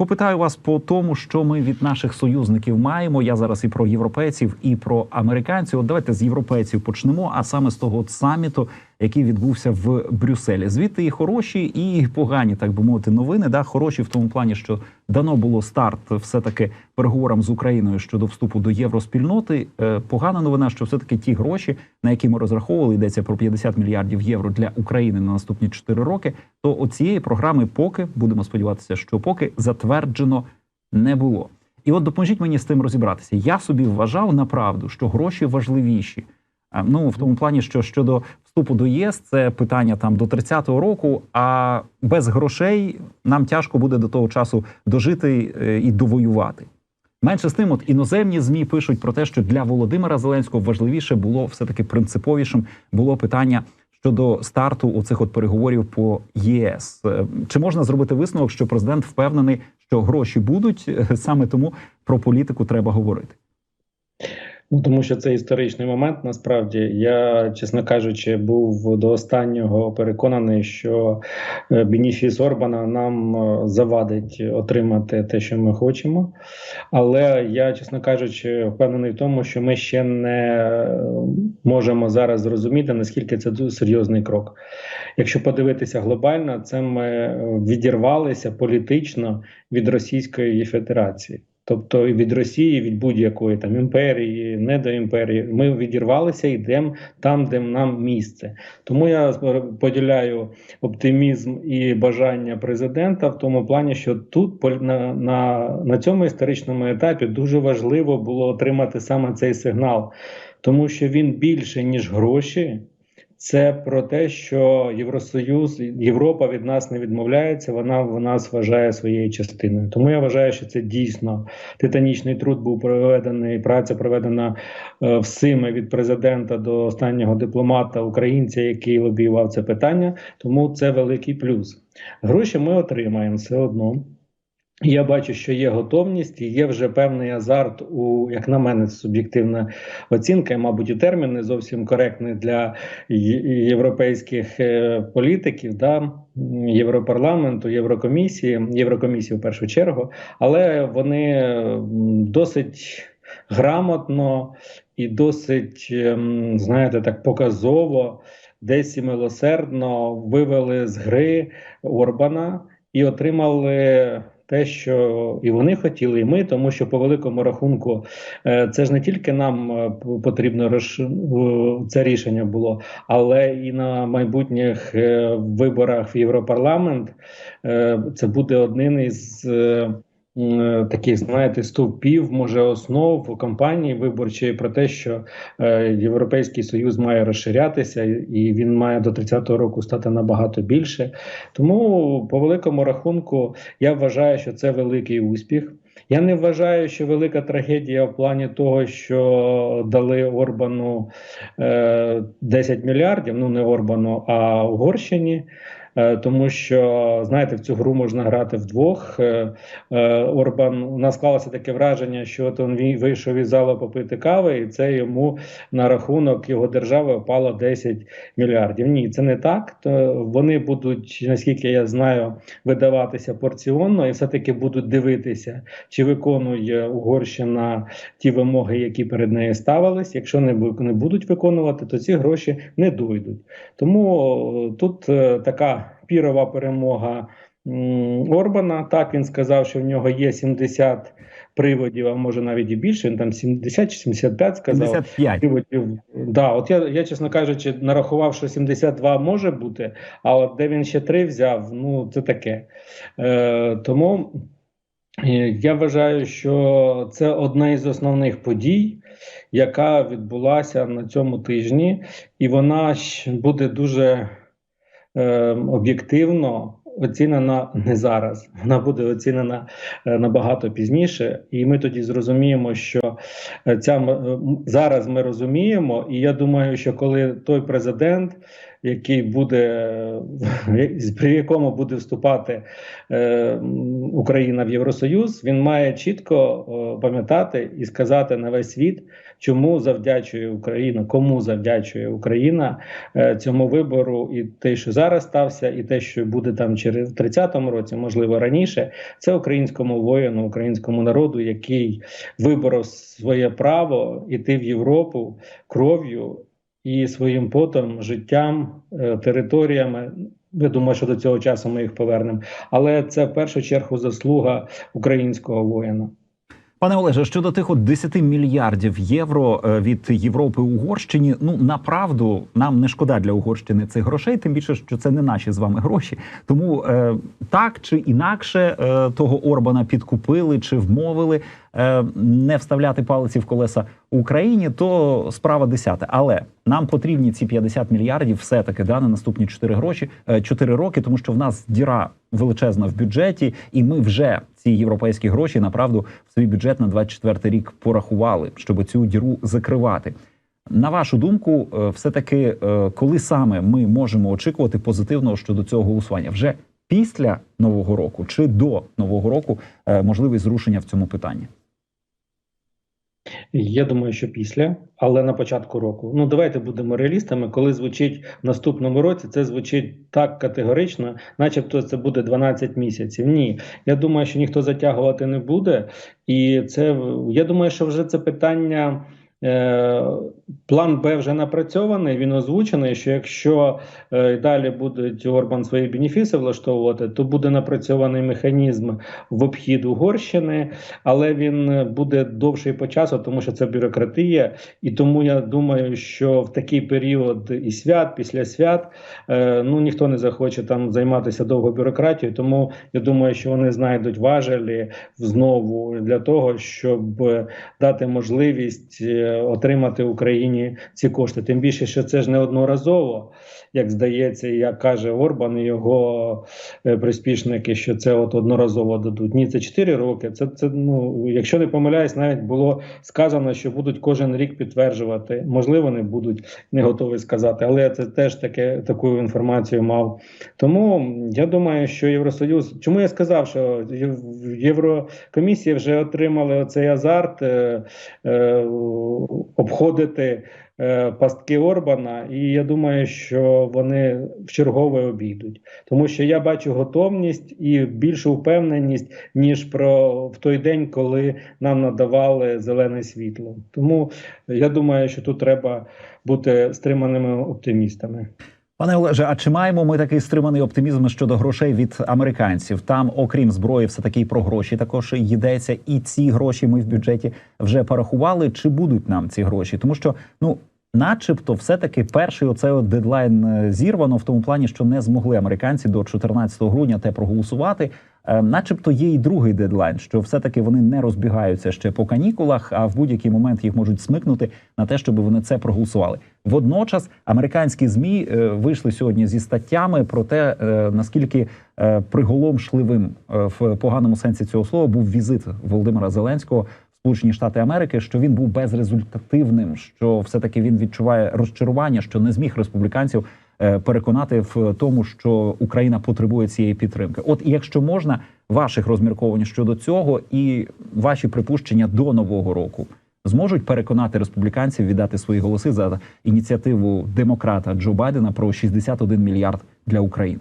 попитаю вас по тому, що ми від наших союзників маємо. Я зараз і про європейців, і про американців. От давайте з європейців почнемо, а саме з того саміту, який відбувся в Брюсселі. Звідти і хороші, і погані, так би мовити, новини. Да, хороші в тому плані, що дано було старт все таки переговорам з Україною щодо вступу до євроспільноти. Е, Погана новина, що все таки ті гроші, на які ми розраховували, йдеться про 50 мільярдів євро для України на наступні 4 роки. То оцієї програми поки будемо сподіватися, що поки затверджено не було. І от допоможіть мені з тим розібратися. Я собі вважав направду, що гроші важливіші. Ну в тому плані, що щодо вступу до ЄС, це питання там до 30-го року. А без грошей нам тяжко буде до того часу дожити е, і довоювати. Менше з тим, от іноземні змі пишуть про те, що для Володимира Зеленського важливіше було все таки принциповішим було питання щодо старту у цих от переговорів по ЄС. Е, Чи можна зробити висновок, що президент впевнений, що гроші будуть е, саме тому про політику треба говорити? Ну тому що це історичний момент. Насправді я, чесно кажучи, був до останнього переконаний, що е, бенефіс Орбана нам е, завадить отримати те, що ми хочемо. Але я, чесно кажучи, впевнений в тому, що ми ще не можемо зараз зрозуміти, наскільки це серйозний крок. Якщо подивитися глобально, це ми відірвалися політично від Російської Федерації. Тобто від Росії, від будь-якої там імперії, не до імперії, ми відірвалися йдемо там, де нам місце. Тому я поділяю оптимізм і бажання президента в тому плані, що тут на, на, на цьому історичному етапі дуже важливо було отримати саме цей сигнал, тому що він більше ніж гроші. Це про те, що Євросоюз, Європа від нас не відмовляється. Вона в нас вважає своєю частиною. Тому я вважаю, що це дійсно титанічний труд був проведений. Праця проведена е, всіми від президента до останнього дипломата українця, який лобіював це питання. Тому це великий плюс. Гроші ми отримаємо все одно. Я бачу, що є готовність і є вже певний азарт у, як на мене, суб'єктивна оцінка, і, мабуть, і термін не зовсім коректний для європейських е, політиків, да, Європарламенту, Єврокомісії, Єврокомісії в першу чергу, але вони досить грамотно і досить, ем, знаєте, так показово, десь і милосердно вивели з гри Орбана і отримали те, що і вони хотіли, і ми, тому що по великому рахунку е, це ж не тільки нам е, потрібно роз... це рішення було, але і на майбутніх е, виборах в Європарламент це буде одним із. Таких, знаєте, стовпів, може, основ кампанії виборчої про те, що е, Європейський Союз має розширятися, і він має до 30-го року стати набагато більше. Тому, по великому рахунку, я вважаю, що це великий успіх. Я не вважаю, що велика трагедія в плані того, що дали Орбану е, 10 мільярдів. Ну не Орбану, а Угорщині. Е, тому що знаєте, в цю гру можна грати вдвох. Е, е, Орбан у нас склалося таке враження, що от він вийшов із залу попити кави, і це йому на рахунок його держави впало 10 мільярдів. Ні, це не так. То вони будуть, наскільки я знаю, видаватися порціонно і все таки будуть дивитися, чи виконує Угорщина ті вимоги, які перед нею ставились. Якщо не не будуть виконувати, то ці гроші не дойдуть. Тому тут така пірова перемога Орбана. Так він сказав, що в нього є 70 приводів, а може навіть і більше. Він там 70 чи 75 сказав. 75. приводів. Да, от я, я, чесно кажучи, нарахував, що 72 може бути, а от де він ще три взяв, ну це таке. Е, Тому. Я вважаю, що це одна із основних подій, яка відбулася на цьому тижні, і вона буде дуже Е, об'єктивно оцінена не зараз. Вона буде оцінена е, набагато пізніше, і ми тоді зрозуміємо, що е, ця зараз ми розуміємо, і я думаю, що коли той президент, який буде при якому буде вступати е, Україна в Євросоюз, він має чітко е, пам'ятати і сказати на весь світ, чому завдячує Україна, кому завдячує Україна е, цьому вибору, і те, що зараз стався, і те, що буде там через 30-му році, можливо раніше, це українському воїну, українському народу, який виборов своє право іти в Європу кров'ю і своїм потом, життям, е, територіями. Я думаю, що до цього часу ми їх повернемо. Але це в першу чергу заслуга українського воїна. Пане Олеже, щодо тих от 10 мільярдів євро е, від Європи Угорщині, ну направду нам не шкода для Угорщини цих грошей, тим більше, що це не наші з вами гроші. Тому е, так чи інакше е, того Орбана підкупили чи вмовили е, не вставляти палиці в колеса Україні, то справа десята. Але нам потрібні ці 50 мільярдів все таки да, на наступні 4 гроші, 4 роки, тому що в нас діра величезна в бюджеті, і ми вже ці європейські гроші направду в свій бюджет на 24 рік порахували, щоб цю діру закривати. На вашу думку, все таки, коли саме ми можемо очікувати позитивного щодо цього голосування, вже після нового року чи до нового року можливість зрушення в цьому питанні? Я думаю, що після, але на початку року. Ну давайте будемо реалістами. Коли звучить в наступному році, це звучить так категорично, начебто це буде 12 місяців. Ні, я думаю, що ніхто затягувати не буде, і це я думаю, що вже це питання. Е, план Б вже напрацьований. Він озвучений. Що якщо е, далі будуть Орбан свої бенефіси влаштовувати, то буде напрацьований механізм в обхід Угорщини, але він буде довший по часу, тому що це бюрократія. І тому я думаю, що в такий період і свят, після свят, е, ну ніхто не захоче там займатися довго бюрократією. Тому я думаю, що вони знайдуть важелі знову для того, щоб дати можливість отримати Україні ці кошти. Тим більше, що це ж неодноразово, як здається, як каже Орбан і його е, приспішники, що це от одноразово дадуть. Ні, це 4 роки. Це це ну, якщо не помиляюсь, навіть було сказано, що будуть кожен рік підтверджувати. Можливо, не будуть не готові сказати, але це теж таке таку інформацію мав. Тому я думаю, що Євросоюз, чому я сказав, що Єврокомісія вже отримали оцей азарт. Е, е, обходити е, пастки Орбана, і я думаю, що вони в чергове обійдуть, тому що я бачу готовність і більшу впевненість ніж про в той день, коли нам надавали зелене світло. Тому я думаю, що тут треба бути стриманими оптимістами. Пане Олеже, а чи маємо ми такий стриманий оптимізм щодо грошей від американців? Там, окрім зброї, все таки про гроші також йдеться, і ці гроші ми в бюджеті вже порахували. Чи будуть нам ці гроші? Тому що ну. Начебто, все таки перший оцей от дедлайн е, зірвано в тому плані, що не змогли американці до 14 грудня те проголосувати. Е, начебто є і другий дедлайн, що все-таки вони не розбігаються ще по канікулах, а в будь-який момент їх можуть смикнути на те, щоб вони це проголосували. Водночас американські змі е, вийшли сьогодні зі статтями про те, наскільки приголомшливим в поганому сенсі цього слова був візит Володимира Зеленського. Сполучені Штати Америки, що він був безрезультативним, що все таки він відчуває розчарування, що не зміг республіканців Е, переконати в тому, що Україна потребує цієї підтримки. От якщо можна, ваших розмірковань щодо цього і ваші припущення до нового року зможуть переконати республіканців віддати свої голоси за ініціативу демократа Джо Байдена про 61 мільярд для України.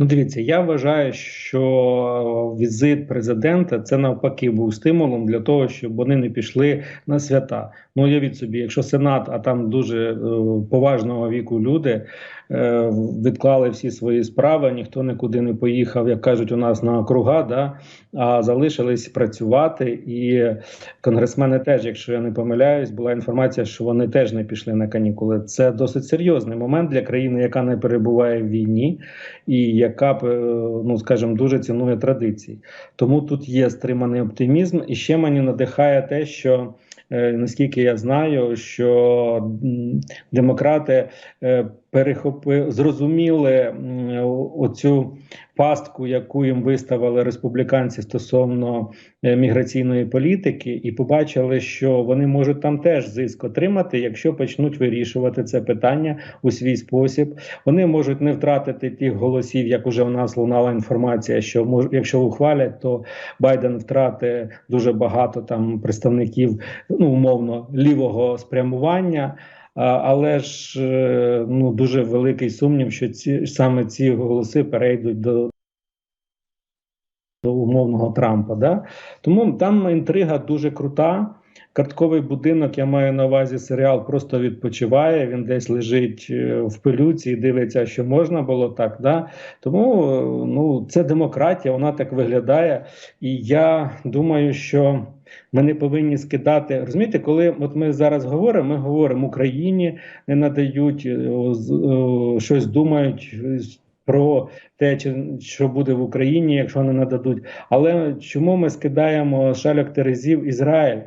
Ну, дивіться, я вважаю, що візит президента це навпаки був стимулом для того, щоб вони не пішли на свята. Ну, уявіть собі, якщо сенат, а там дуже е, поважного віку люди відклали всі свої справи, ніхто нікуди не поїхав, як кажуть, у нас на округа, да, а залишились працювати. І конгресмени теж, якщо я не помиляюсь, була інформація, що вони теж не пішли на канікули. Це досить серйозний момент для країни, яка не перебуває в війні, і яка е, ну скажімо, дуже цінує традиції. Тому тут є стриманий оптимізм, і ще мені надихає те, що. Е, наскільки я знаю, що демократи е, перехопили, зрозуміли оцю пастку, яку їм виставили республіканці стосовно е, міграційної політики, і побачили, що вони можуть там теж зиск отримати, якщо почнуть вирішувати це питання у свій спосіб. Вони можуть не втратити тих голосів, як уже в нас лунала інформація, що якщо ухвалять, то Байден втратить дуже багато там представників, ну умовно лівого спрямування. Але ж е, ну дуже великий сумнів, що ці саме ці голоси перейдуть до, до умовного Трампа. Да? Тому там інтрига дуже крута. Картковий будинок, я маю на увазі серіал, просто відпочиває. Він десь лежить е, в пилюці і дивиться, що можна було так. Да? Тому е, ну, це демократія, вона так виглядає. І я думаю, що ми не повинні скидати. Розумієте, коли от ми зараз говоримо, ми говоримо Україні не надають е, з- е, щось думають. Про те, що буде в Україні, якщо не нададуть. Але чому ми скидаємо шальок терезів Ізраїль,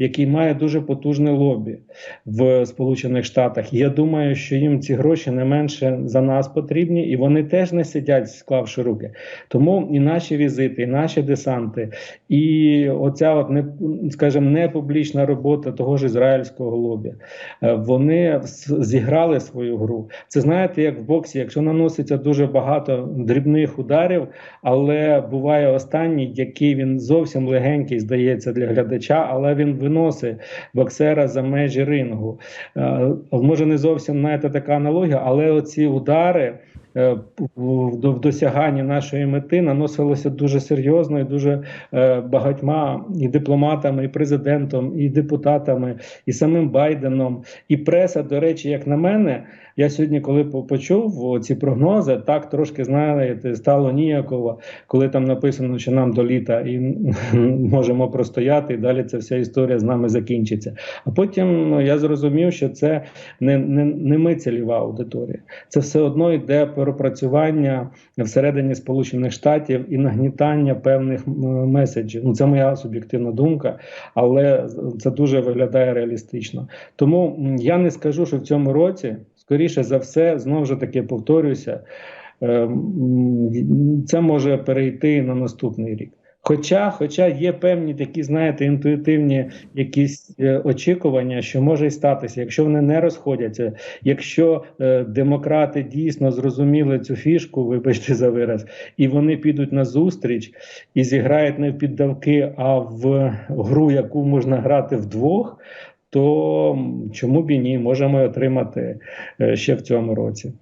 який має дуже потужне лобі в Сполучених Штатах? Я думаю, що їм ці гроші не менше за нас потрібні, і вони теж не сидять, склавши руки. Тому і наші візити, і наші десанти, і оця, от не скажімо, не публічна робота того ж ізраїльського лобі, е, вони зіграли свою гру. Це знаєте, як в боксі, якщо наноситься дуже багато дрібних ударів, але буває останній, який він зовсім легенький, здається, для глядача, але він виносить боксера за межі рингу. Е, Може, не зовсім знаєте, така аналогія, але оці удари. е, в досяганні нашої мети наносилося дуже серйозно і дуже е, багатьма і дипломатами, і президентом, і депутатами, і самим Байденом, і преса. До речі, як на мене, я сьогодні, коли почув ці прогнози, так трошки знаєте, стало ніяково, коли там написано, що нам до літа і можемо простояти, і далі ця вся історія з нами закінчиться. А потім ну, я зрозумів, що це не, не, не ми цільова аудиторія. Це все одно йде пропрацювання всередині Сполучених Штатів і нагнітання певних меседжів. Ну це моя суб'єктивна думка, але це дуже виглядає реалістично. Тому я не скажу, що в цьому році, скоріше за все, знову ж таки повторюся, е, це може перейти на наступний рік. Хоча, хоча є певні такі, знаєте, інтуїтивні якісь е, очікування, що може й статися, якщо вони не розходяться, якщо е, демократи дійсно зрозуміли цю фішку, вибачте за вираз, і вони підуть на зустріч і зіграють не в піддавки, а в гру, яку можна грати вдвох, то чому б і ні, можемо отримати е, ще в цьому році.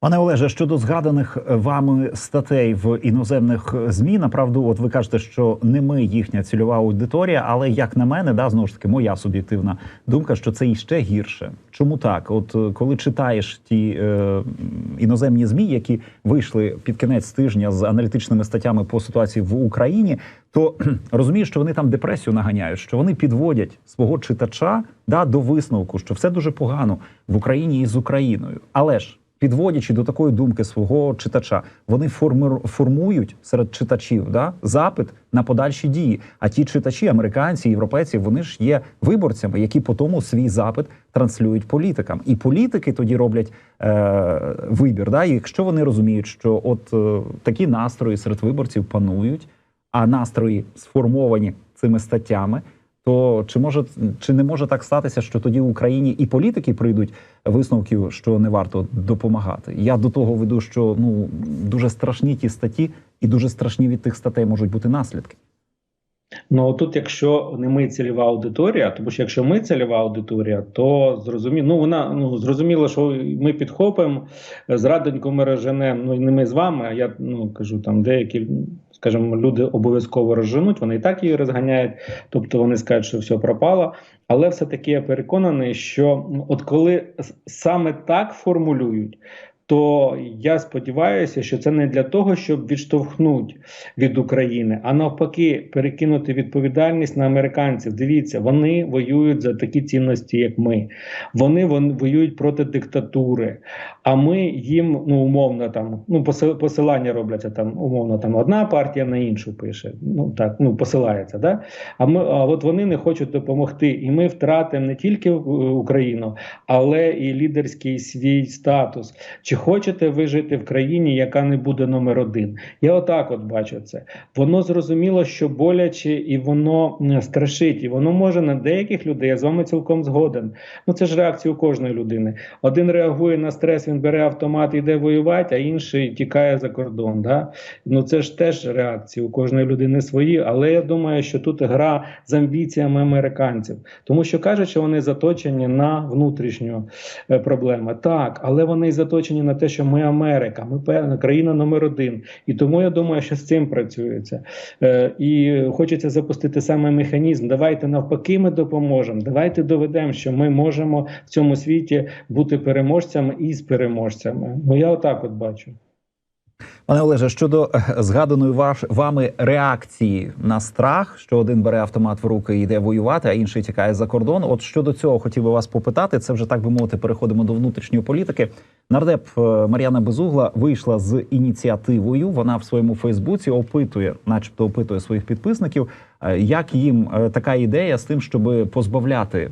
Пане Олеже, щодо згаданих е, вами статей в іноземних е, змі, направду, от ви кажете, що не ми їхня цільова аудиторія, але як на мене, да знову ж таки, моя суб'єктивна думка, що це іще гірше. Чому так? От е, коли читаєш ті е, іноземні змі, які вийшли під кінець тижня з аналітичними статтями по ситуації в Україні, то розумієш, що вони там депресію наганяють, що вони підводять свого читача да до висновку, що все дуже погано в Україні і з Україною, але ж підводячи до такої думки свого читача, вони формують серед читачів да, запит на подальші дії. А ті читачі, американці, європейці, вони ж є виборцями, які по тому свій запит транслюють політикам. І політики тоді роблять е, вибір. Да? І якщо вони розуміють, що от е, такі настрої серед виборців панують, а настрої сформовані цими статтями. То чи може чи не може так статися, що тоді в Україні і політики прийдуть висновків, що не варто допомагати? Я до того веду, що ну дуже страшні ті статті, і дуже страшні від тих статей можуть бути наслідки. Ну тут, якщо не ми цільова аудиторія, тому що якщо ми цільова аудиторія, то зрозуміло, ну вона ну зрозуміло, що ми підхопимо з радонько ми розженемо, ну не ми з вами, а я ну кажу там деякі. Скажімо, люди обов'язково розженуть, вони і так її розганяють, тобто вони скажуть, що все пропало. Але все таки я переконаний, що ну, от коли саме так формулюють, то я сподіваюся, що це не для того, щоб відштовхнути від України, а навпаки, перекинути відповідальність на американців. Дивіться, вони воюють за такі цінності, як ми. Вони, воюють проти диктатури. А ми їм ну умовно там ну посилання робляться там умовно там одна партія на іншу пише. Ну так ну посилається. Да? А ми а от вони не хочуть допомогти, і ми втратимо не тільки е, Україну, але і лідерський свій статус. Чи хочете ви жити в країні, яка не буде номер один? Я отак от бачу це. Воно зрозуміло, що боляче, і воно страшить, і воно може на деяких людей. Я з вами цілком згоден. Ну це ж реакція у кожної людини. Один реагує на стрес, він бере автомат і йде воювати, а інший тікає за кордон. Да? Ну це ж теж реакції у кожної людини свої. Але я думаю, що тут гра з амбіціями американців, тому що кажуть, що вони заточені на внутрішню е, проблему. Так, але вони заточені на те, що ми Америка, ми певна країна номер один. І тому я думаю, що з цим працюється. Е, і хочеться запустити саме механізм. Давайте навпаки, ми допоможемо. Давайте доведемо, що ми можемо в цьому світі бути переможцями і з переможцями. Ну я отак от бачу. Пане Олеже, щодо е, згаданої ваш вами реакції на страх, що один бере автомат в руки і йде воювати, а інший тікає за кордон. От щодо цього хотів би вас попитати. Це вже так би мовити, переходимо до внутрішньої політики. Нардеп е, Мар'яна Безугла вийшла з ініціативою. Вона в своєму Фейсбуці опитує, начебто, опитує своїх підписників, як їм е, така ідея з тим, щоб позбавляти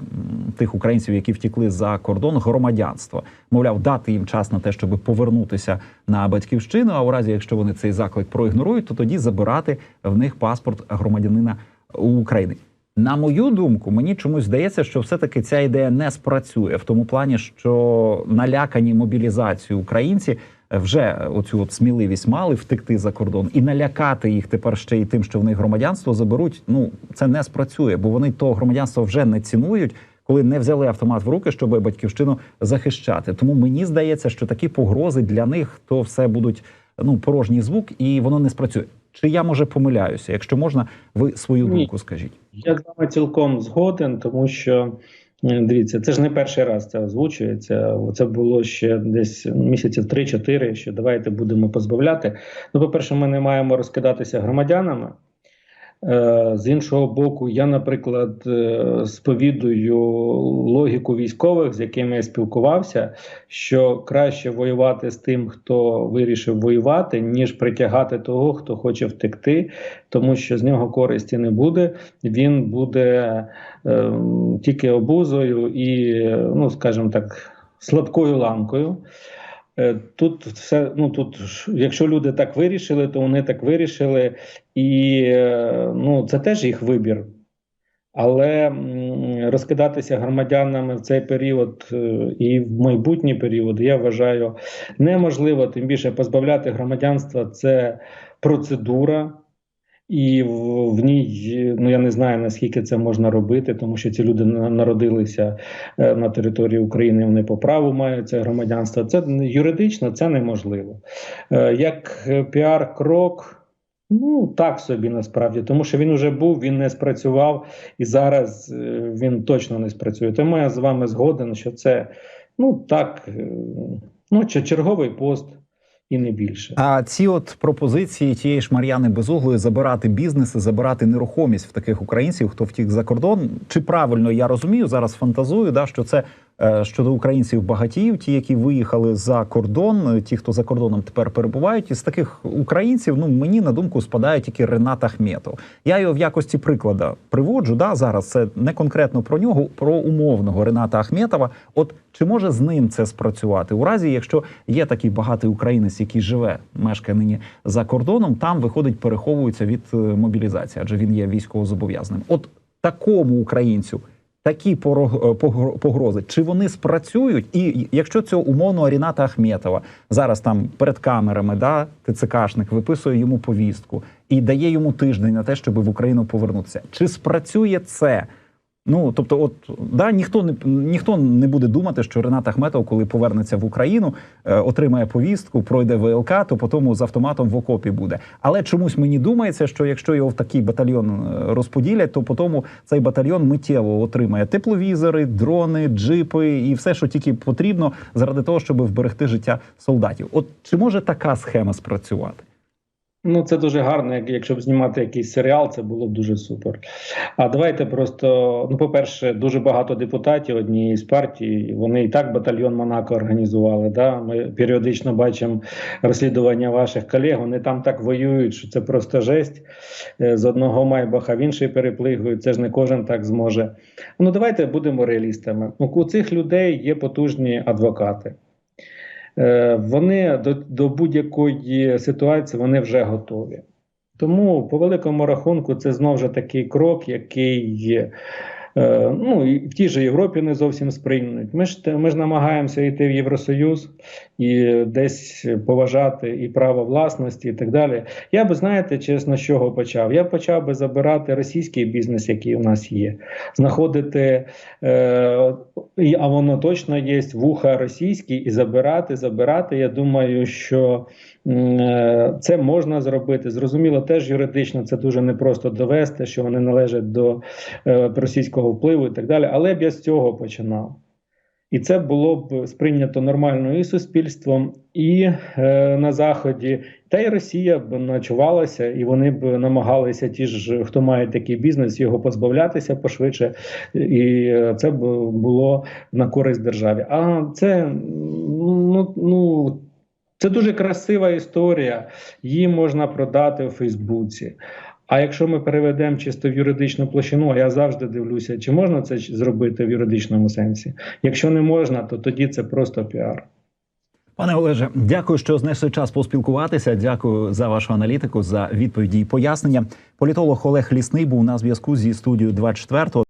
тих українців, які втікли за кордон, громадянства. Мовляв, дати їм час на те, щоб повернутися на батьківщину. А у разі, якщо вони цей заклик проігнорують, то тоді забирати в них паспорт громадянина України. На мою думку, мені чомусь здається, що все-таки ця ідея не спрацює в тому плані, що налякані мобілізацією українці вже оцю от сміливість мали втекти за кордон і налякати їх тепер ще й тим, що в них громадянство заберуть. Ну це не спрацює, бо вони того громадянства вже не цінують, коли не взяли автомат в руки, щоб батьківщину захищати. Тому мені здається, що такі погрози для них то все будуть ну порожній звук, і воно не спрацює. Чи я може помиляюся? Якщо можна, ви свою думку скажіть. Я з вами цілком згоден, тому що е, дивіться, це ж не перший раз це озвучується. Це було ще десь місяців 3-4, що давайте будемо позбавляти. Ну, по-перше, ми не маємо розкидатися громадянами. Е, З іншого боку, я, наприклад, е, сповідую логіку військових, з якими я спілкувався, що краще воювати з тим, хто вирішив воювати, ніж притягати того, хто хоче втекти, тому що з нього користі не буде. Він буде е, тільки обузою і, ну скажімо так, слабкою ланкою. Е, Тут все, ну тут, якщо люди так вирішили, то вони так вирішили, і ну, це теж їх вибір. Але розкидатися громадянами в цей період е, і в майбутні періоди, я вважаю, неможливо. Тим більше позбавляти громадянства це процедура. І в, в ній ну я не знаю наскільки це можна робити, тому що ці люди народилися е, на території України. Вони по праву мають це громадянство. Це юридично це неможливо. Е, Як піар-крок, ну так собі насправді, тому що він вже був, він не спрацював, і зараз е, він точно не спрацює. Тому я з вами згоден, що це ну так, е, ну черговий пост і не більше. А ці от пропозиції тієї ж Мар'яни Безуглої забирати бізнеси, забирати нерухомість в таких українців, хто втік за кордон. Чи правильно я розумію зараз? Фантазую, да що це щодо українців багатіїв, ті, які виїхали за кордон, е, ті, хто за кордоном тепер перебувають, із таких українців, ну мені на думку спадає тільки Ренат Ахметов. Я його в якості приклада приводжу. Да, зараз це не конкретно про нього, про умовного Рената Ахметова. От чи може з ним це спрацювати у разі, якщо є такий багатий українець, який живе, мешкає нині за кордоном, там виходить, переховується від е, мобілізації, адже він є військовозобов'язаним. От такому українцю такі е, погрози, чи вони спрацюють? І якщо цього умовного Ріната Ахметова зараз там перед камерами, да, ТЦКшник виписує йому повістку і дає йому тиждень на те, щоб в Україну повернутися, чи спрацює це? Ну тобто, от да, ніхто не ніхто не буде думати, що Ренат Ахметов, коли повернеться в Україну, е, отримає повістку, пройде ВЛК, то потім з автоматом в окопі буде. Але чомусь мені думається, що якщо його в такий батальйон е, розподілять, то потім цей батальйон миттєво отримає тепловізори, дрони, джипи і все, що тільки потрібно, заради того, щоб вберегти життя солдатів. От чи може така схема спрацювати? Ну, це дуже гарно. Якщо б знімати якийсь серіал, це було б дуже супер. А давайте просто: ну, по-перше, дуже багато депутатів однієї з партій. Вони і так батальйон Монако організували. Да? Ми періодично бачимо розслідування ваших колег. Вони там так воюють, що це просто жесть. Е, З одного майбаха в інший переплигують. Це ж не кожен так зможе. Ну, давайте будемо реалістами. Ну, У цих людей є потужні адвокати. Е, вони до, до будь-якої ситуації вони вже готові. Тому, по великому рахунку, це знову ж такий крок, який ну, і в тій же Європі не зовсім сприймуть. Ми ж, ми ж намагаємося йти в Євросоюз і десь поважати і право власності, і так далі. Я би, знаєте, чесно, з чого почав? Я почав би забирати російський бізнес, який у нас є, знаходити, е, а воно точно є, вуха російські, і забирати, забирати. Я думаю, що е, це можна зробити. Зрозуміло, теж юридично це дуже непросто довести, що вони належать до е, російського впливу і так далі. Але б я з цього починав. І це було б сприйнято нормально і суспільством, і е, на заході, та й Росія б ночувалася, і вони б намагалися ті ж, хто має такий бізнес, його позбавлятися пошвидше, і е, це б було на користь державі. А це ну, ну це дуже красива історія. Її можна продати у Фейсбуці. А якщо ми переведемо чисто в юридичну площину, я завжди дивлюся, чи можна це зробити в юридичному сенсі. Якщо не можна, то тоді це просто піар. Пане Олеже, дякую, що знайшли час поспілкуватися. Дякую за вашу аналітику, за відповіді і пояснення. Політолог Олег Лісний був на зв'язку зі студією 24